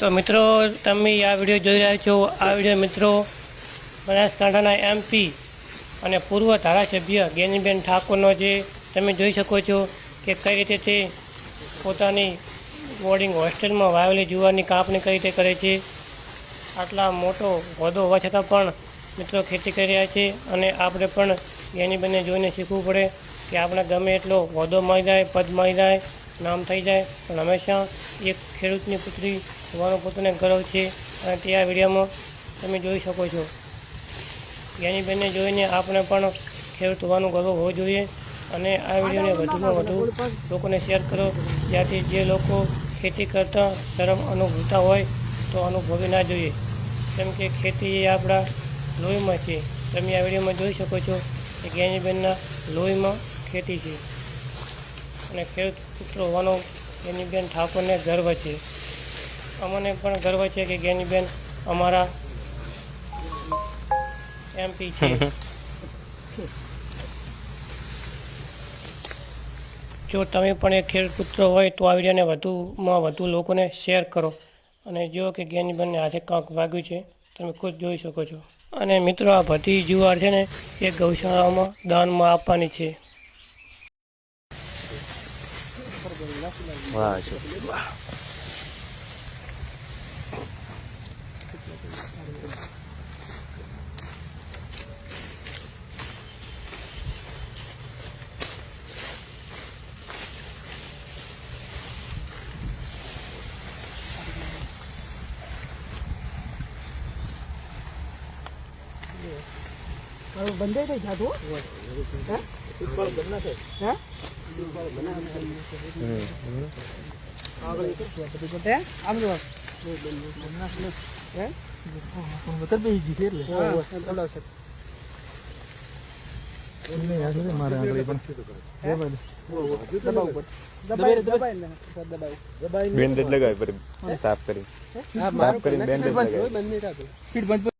તો મિત્રો, તમે આ વીડિયો જોઈ રહ્યા છો. આ વીડિયો મિત્રો બનાસકાંઠાના એમપી અને પૂર્વ ધારાસભ્ય જ્ઞાનીબેન ઠાકોરનો છે. તમે જોઈ શકો છો કે કઈ રીતે તે પોતાની બોર્ડિંગ હોસ્ટેલમાં વાવેલી જુવારની કાપણી કઈ રીતે કરે છે. આટલા મોટો હોદ્દો હોવા છતાં પણ મિત્રો ખેતી કરી રહ્યા છે અને આપણે પણ જ્ઞાનીબેનને જોઈને શીખવું પડે કે આપણે ગમે એટલો હોદ્દો મળી જાય, પદ મળી જાય, નામ થઈ જાય. પણ હંમેશા એક ખેડૂતની પુત્રી હોવાનો પોતાને ગર્વ છે અને તે આ વિડીયોમાં તમે જોઈ શકો છો. જ્ઞાનીબેનને જોઈને આપણે પણ ખેડૂત હોવાનું ગર્વ હોવો જોઈએ અને આ વિડીયોને વધુમાં વધુ લોકોને શેર કરો, જ્યાંથી જે લોકો ખેતી કરતા શરમ અનુભવતા હોય તો અનુભવી ના જોઈએ. કેમ કે ખેતી એ આપણા લોહીમાં છે. તમે આ વિડીયોમાં જોઈ શકો છો કે જ્ઞાનીબેનના લોહીમાં ખેતી છે. અને ખેડૂત પુત્ર હોવાનો જ્ઞાનીબેન ઠાકોરને ગર્વ છે. અમને પણ ગર્વ છે કે જ્ઞાનીબેન અમારા એમપી છે. જો તમે પણ એક પુત્ર હોય તો આ વિડીયોને વધુમાં વધુ લોકોને શેર કરો. અને જો કે જ્ઞાનીબેનને હાથે કાંક વાગ્યું છે, તમે ખુદ જોઈ શકો છો. અને મિત્રો, આ બધી જુવાર છે ને, એ ગૌશાળામાં દાનમાં આપવાની છે. વાહ છે બંધ થઈ જાતું હે હે આમ જો હે વતર બે જીતે એટલે હા બેન્ડેજ લગાવી સાફ કરી સાફ કરીને બેન્ડેજ લગાવી.